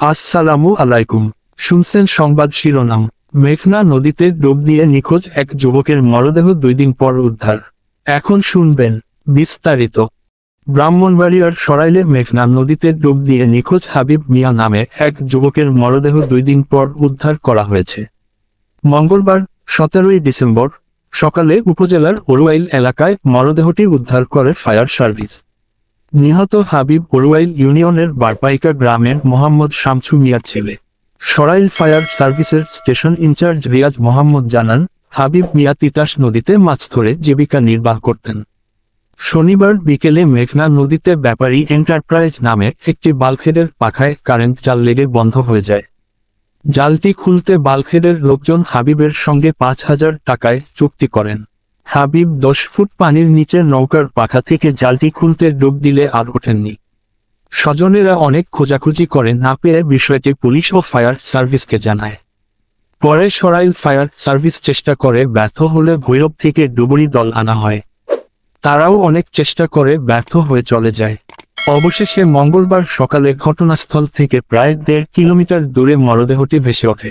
আসসালামু আলাইকুম। শুনছেন সংবাদ শিরোনাম। মেঘনা নদীতে ডুব দিয়ে নিখোঁজ এক যুবকের মরদেহ দুই দিন পর উদ্ধার। এখন শুনবেন বিস্তারিত। ব্রাহ্মণবাড়িয়ার সরাইলে মেঘনা নদীতে ডুব দিয়ে নিখোঁজ হাবিব মিয়া নামে এক যুবকের মরদেহ দুই দিন পর উদ্ধার করা হয়েছে। মঙ্গলবার, সতেরোই ডিসেম্বর, সকালে উপজেলার ওরুয়াইল এলাকায় মরদেহটি উদ্ধার করে ফায়ার সার্ভিস। নিহত হাবিব ওরুয়াইল ইউনিয়নের বারপাইকা গ্রামের মোহাম্মদ শামসু মিয়ার ছেলে। সরাইল ফায়ার সার্ভিসের station in charge Riaz Mohammad জানান, হাবিব মিয়া তিতাস নদীতে মাছ ধরে জীবিকা নির্বাহ করতেন। শনিবার বিকেলে মেঘনা নদীতে ব্যাপারী এন্টারপ্রাইজ নামে একটি বালখেডের পাখায় কারেন্ট জাল লেগে বন্ধ হয়ে যায়। জালটি খুলতে বালখেডের লোকজন হাবিবের সঙ্গে পাঁচ হাজার টাকায় চুক্তি করেন। হাবিব দশ ফুট পানির নিচে নৌকার পাখা থেকে জালটি খুলতে ডুব দিলে আর ওঠেননি। স্বজনেরা অনেক খোঁজাখুঁজি করে না পেয়ে বিষয়টি পুলিশ ও ফায়ার সার্ভিসকে জানায়। পরে সরাইল ফায়ার সার্ভিস চেষ্টা করে ব্যর্থ হলে ভৈরব থেকে ডুবুরি দল আনা হয়। তারাও অনেক চেষ্টা করে ব্যর্থ হয়ে চলে যায়। অবশেষে মঙ্গলবার সকালে ঘটনাস্থল থেকে প্রায় দেড় কিলোমিটার দূরে মরদেহটি ভেসে ওঠে।